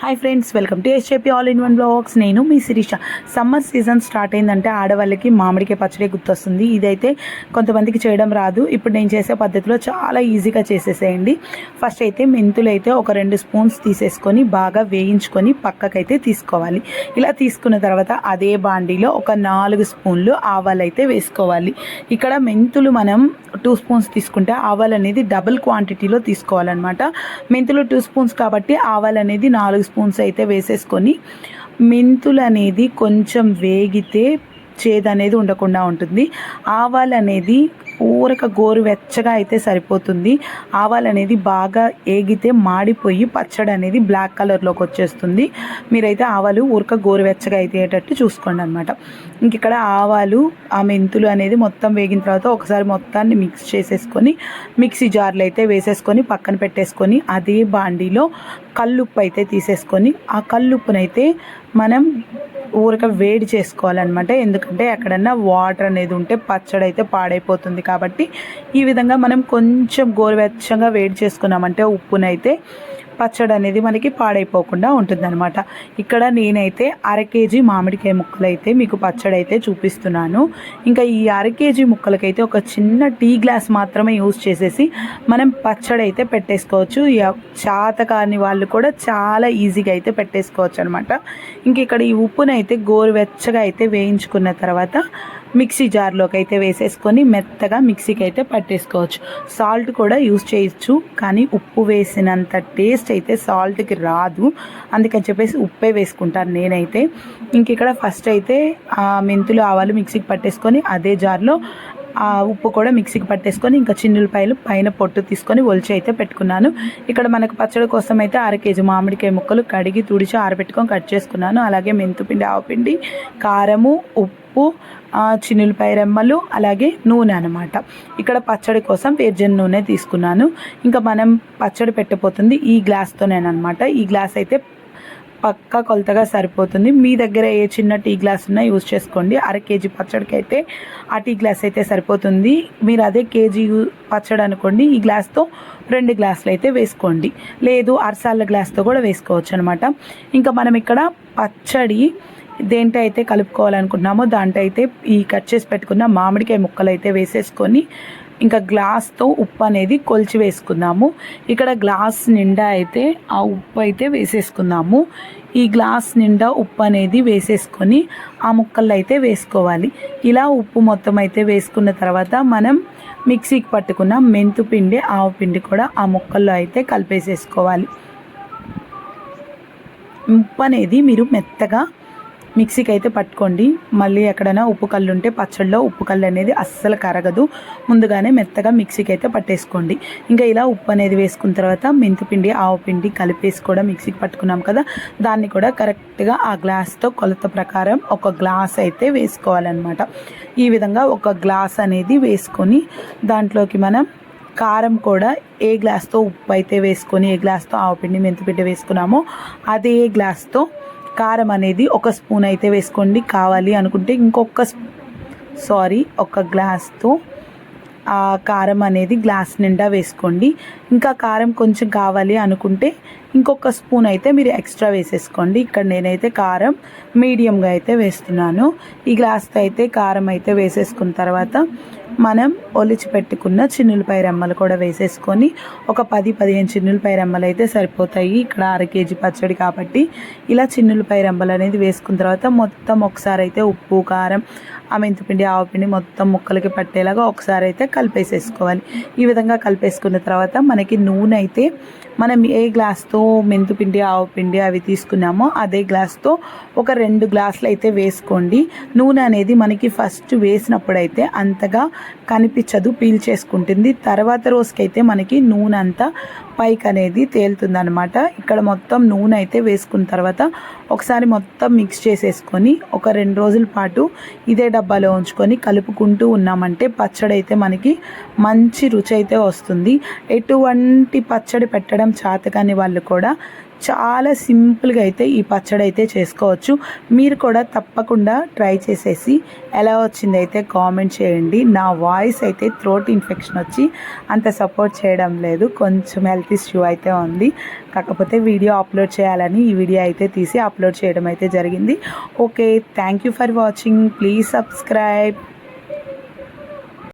Hi friends welcome to SJP all in one blogs నేను మీ Sirisha. Summer season start అయిందంటే ఆడవాళ్ళకి మామిడికాయ పచ్చడి గుర్తొస్తుంది. ఇదైతే కొంతమందికి చేయడం రాదు. ఇప్పుడు నేను చేసే పద్ధతిలో చాలా ఈజీగా చేసేసేయండి. ఫస్ట్ అయితే మెంతులు అయితే ఒక రెండు స్పూన్స్ తీసేసుకొని బాగా వేయించుకొని పక్కకైతే తీసుకోవాలి. ఇలా తీసుకున్న తర్వాత అదే బాండీలో ఒక నాలుగు స్పూన్లు ఆవాలు అయితే వేసుకోవాలి. ఇక్కడ మెంతులు మనం టూ స్పూన్స్ తీసుకుంటే ఆవాలు అనేది డబుల్ క్వాంటిటీలో తీసుకోవాలన్నమాట. మెంతులు టూ స్పూన్స్ కాబట్టి ఆవాలు అనేది నాలుగు స్పూన్స్ అయితే వేసేసుకొని మెంతులు అనేది కొంచెం వేగితే చేదు అనేది ఉండకుండా ఉంటుంది. ఆవాలు అనేది ఊరక గోరువెచ్చగా అయితే సరిపోతుంది. ఆవాలు అనేది బాగా ఏగితే మాడిపోయి పచ్చడి అనేది బ్లాక్ కలర్లోకి వచ్చేస్తుంది. మీరైతే ఆవాలు ఊరక గోరువెచ్చగా అయితేటట్టు చూసుకోండి అనమాట ఇంక ఇక్కడ ఆవాలు ఆ మెంతులు అనేది మొత్తం వేగిన తర్వాత ఒకసారి మొత్తాన్ని మిక్స్ చేసేసుకొని మిక్సీ జార్లు అయితే వేసేసుకొని పక్కన పెట్టేసుకొని అదే బాండీలో కల్లుప్పు అయితే తీసేసుకొని ఆ కల్లుప్పునైతే మనం ఊరక వేడి చేసుకోవాలన్నమాట. ఎందుకంటే ఎక్కడన్నా వాటర్ అనేది ఉంటే పచ్చడి అయితే పాడైపోతుంది కాబట్టి ఈ విధంగా మనం కొంచెం గోరువెచ్చగా వేడి చేసుకున్నామంటే ఉప్పునైతే పచ్చడి అనేది మనకి పాడైపోకుండా ఉంటుందన్నమాట. ఇక్కడ నేనైతే అర కేజీ మామిడికాయ ముక్కలు అయితే మీకు పచ్చడి అయితే చూపిస్తున్నాను. ఇంకా ఈ అర కేజీ ముక్కలకైతే ఒక చిన్న టీ గ్లాస్ మాత్రమే యూజ్ చేసేసి మనం పచ్చడి అయితే పెట్టేసుకోవచ్చు. చాత కాని వాళ్ళు కూడా చాలా ఈజీగా అయితే పెట్టేసుకోవచ్చు అనమాట ఇంక ఇక్కడ ఈ ఉప్పునైతే గోరువెచ్చగా అయితే వేయించుకున్న తర్వాత మిక్సీ జార్లోకి అయితే వేసేసుకొని మెత్తగా మిక్సీకి అయితే పట్టేసుకోవచ్చు. సాల్ట్ కూడా యూస్ చేయొచ్చు కానీ ఉప్పు వేసినంత టేస్ట్ అయితే సాల్ట్కి రాదు. అందుకని చెప్పేసి ఉప్పే వేసుకుంటాను నేనైతే. ఇంక ఇక్కడ ఫస్ట్ అయితే ఆ మెంతులు ఆవాలు మిక్సీకి పట్టేసుకొని అదే జార్లో ఆ ఉప్పు కూడా మిక్సీకి పట్టేసుకొని ఇంకా చిన్నులపాయలు పైన పొట్టు తీసుకొని ఒలిచి అయితే పెట్టుకున్నాను. ఇక్కడ మనకు పచ్చడి కోసం అయితే అర కేజీ మామిడికాయ ముక్కలు కడిగి తుడిచి ఆరబెట్టుకొని కట్ చేసుకున్నాను. అలాగే మెంతుపిండి ఆవపిండి కారము ఉప్పు చిన్నులపాయ రెమ్మలు అలాగే నూనె అనమాట ఇక్కడ పచ్చడి కోసం వేర్జన్ నూనె తీసుకున్నాను. ఇంకా మనం పచ్చడి పెట్టబోతుంది ఈ గ్లాస్తోనేనమాట ఈ గ్లాస్ అయితే పక్కా కొలతగా సరిపోతుంది. మీ దగ్గర ఏ చిన్న టీ గ్లాస్ ఉన్నా యూజ్ చేసుకోండి. అర కేజీ పచ్చడికి అయితే ఆ టీ గ్లాస్ అయితే సరిపోతుంది. మీరు అదే కేజీ పచ్చడి అనుకోండి. ఈ గ్లాస్తో రెండు గ్లాసులు అయితే వేసుకోండి. లేదు అరసాల గ్లాస్తో కూడా వేసుకోవచ్చు అనమాట ఇంకా మనం ఇక్కడ పచ్చడి దేంట్లో అయితే కలుపుకోవాలనుకుంటున్నామో దాంట్లో అయితే ఈ కట్ చేసి పెట్టుకున్న మామిడికాయ ముక్కలు అయితే వేసేసుకొని ఇంకా గ్లాస్తో ఉప్పు అనేది కొలిచి వేసుకుందాము. ఇక్కడ గ్లాస్ నిండా అయితే ఆ ఉప్పు అయితే వేసేసుకుందాము. ఈ గ్లాస్ నిండా ఉప్పు అనేది వేసేసుకొని ఆ ముక్కల్లో అయితే వేసుకోవాలి. ఇలా ఉప్పు మొత్తం అయితే వేసుకున్న తర్వాత మనం మిక్సీకి పట్టుకున్న మెంతు పిండి ఆవు పిండి కూడా ఆ ముక్కల్లో అయితే కలిపేసేసుకోవాలి. ఉప్పు అనేది మీరు మెత్తగా మిక్సీకి అయితే పట్టుకోండి. మళ్ళీ ఎక్కడైనా ఉప్పు కళ్ళు ఉంటే పచ్చడిలో ఉప్పు కళ్ళు అనేది అస్సలు కరగదు. ముందుగానే మెత్తగా మిక్సీకి అయితే పట్టేసుకోండి. ఇంకా ఇలా ఉప్పు అనేది వేసుకున్న తర్వాత మెంతిపిండి ఆవు పిండి కలిపేసి కూడా మిక్సీకి పట్టుకున్నాం కదా దాన్ని కూడా కరెక్ట్గా ఆ గ్లాస్తో కొలత ప్రకారం ఒక గ్లాస్ అయితే వేసుకోవాలన్నమాట. ఈ విధంగా ఒక గ్లాస్ అనేది వేసుకొని దాంట్లోకి మనం కారం కూడా ఏ గ్లాస్తో ఉప్పు అయితే వేసుకొని ఏ గ్లాస్తో ఆవు పిండి మెంతిపిండి వేసుకున్నామో అదే గ్లాస్తో కారం అనేది ఒక స్పూన్ అయితే వేసుకోండి కావాలి అనుకుంటే ఇంకొక సారీ ఒక గ్లాస్తో కారం అనేది గ్లాస్ నిండా వేసుకోండి. ఇంకా కారం కొంచెం కావాలి అనుకుంటే ఇంకొక స్పూన్ అయితే మీరు ఎక్స్ట్రా వేసేసుకోండి. ఇక్కడ నేనైతే కారం మీడియంగా అయితే వేస్తున్నాను. ఈ గ్లాస్తో అయితే కారం అయితే వేసేసుకున్న తర్వాత మనం ఒలిచి పెట్టుకున్న చిన్నులపై రెమ్మలు కూడా వేసేసుకొని ఒక పది పదిహేను చిన్నులపై రెమ్మలు అయితే సరిపోతాయి. ఇక్కడ అర కేజీ పచ్చడి కాబట్టి ఇలా చిన్నులపై రెమ్మలు అనేది వేసుకున్న తర్వాత మొత్తం ఒకసారి అయితే ఉప్పు కారం ఆ మెంతిపిండి ఆవపిండి మొత్తం ముక్కలకి పట్టేలాగా ఒకసారి అయితే కలిపేసేసుకోవాలి. ఈ విధంగా కలిపేసుకున్న తర్వాత మనకి నూనె అయితే మనం ఏ గ్లాస్తో మెంతిపిండి ఆవపిండి అవి తీసుకున్నామో అదే గ్లాస్తో ఒక రెండు గ్లాసులు అయితే వేసుకోండి. నూనె అనేది మనకి ఫస్ట్ వేసినప్పుడు అయితే అంతగా కనిపించదు పీల్చేసుకుంటుంది. తర్వాత రోజుకైతే మనకి నూనె అంతా పైకి అనేది తేలుతుందనమాట ఇక్కడ మొత్తం నూనె అయితే వేసుకున్న తర్వాత ఒకసారి మొత్తం మిక్స్ చేసేసుకొని ఒక రెండు రోజుల పాటు ఇదే డబ్బాలో ఉంచుకొని కలుపుకుంటూ ఉన్నామంటే పచ్చడి అయితే మనకి మనకి మంచి రుచి అయితే వస్తుంది. ఎటువంటి పచ్చడి పెట్టడం చేతకాని వాళ్ళు కూడా చాలా సింపుల్గా అయితే ఈ పచ్చడి అయితే చేసుకోవచ్చు. మీరు కూడా తప్పకుండా ట్రై చేసేసి ఎలా వచ్చింది అయితే కామెంట్ చేయండి. నా వాయిస్ అయితే థ్రోట్ ఇన్ఫెక్షన్ వచ్చి అంత సపోర్ట్ చేయడం లేదు. కొంచెం హెల్త్ ఇష్యూ అయితే ఉంది. కాకపోతే వీడియో అప్లోడ్ చేయాలని ఈ వీడియో అయితే తీసి అప్లోడ్ చేయడం అయితే జరిగింది. Okay thank you for watching. Please subscribe.